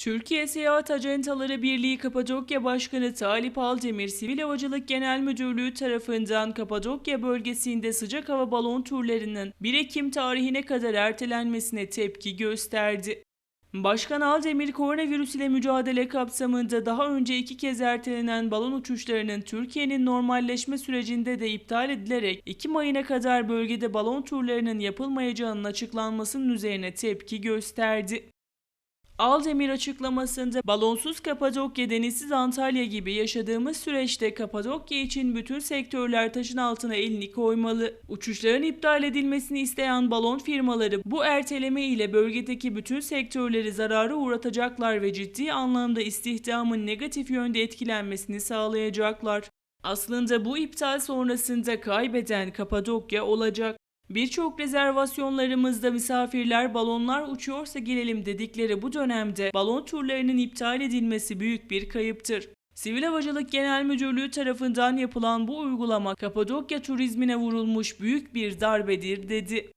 Türkiye Seyahat Ajantaları Birliği Kapadokya Başkanı Talip Aldemir, Sivil Havacılık Genel Müdürlüğü tarafından Kapadokya bölgesinde sıcak hava balon turlarının 1 Ekim tarihine kadar ertelenmesine tepki gösterdi. Başkan Aldemir, koronavirüs ile mücadele kapsamında daha önce iki kez ertelenen balon uçuşlarının Türkiye'nin normalleşme sürecinde de iptal edilerek Ekim ayına kadar bölgede balon turlarının yapılmayacağının açıklanmasının üzerine tepki gösterdi. Aldemir açıklamasında balonsuz Kapadokya, denizsiz Antalya gibi yaşadığımız süreçte Kapadokya için bütün sektörler taşın altına elini koymalı. Uçuşların iptal edilmesini isteyen balon firmaları bu erteleme ile bölgedeki bütün sektörleri zarara uğratacaklar ve ciddi anlamda istihdamın negatif yönde etkilenmesini sağlayacaklar. Aslında bu iptal sonrasında kaybeden Kapadokya olacak. Birçok rezervasyonlarımızda misafirler balonlar uçuyorsa gelelim dedikleri bu dönemde balon turlarının iptal edilmesi büyük bir kayıptır. Sivil Havacılık Genel Müdürlüğü tarafından yapılan bu uygulama Kapadokya turizmine vurulmuş büyük bir darbedir dedi.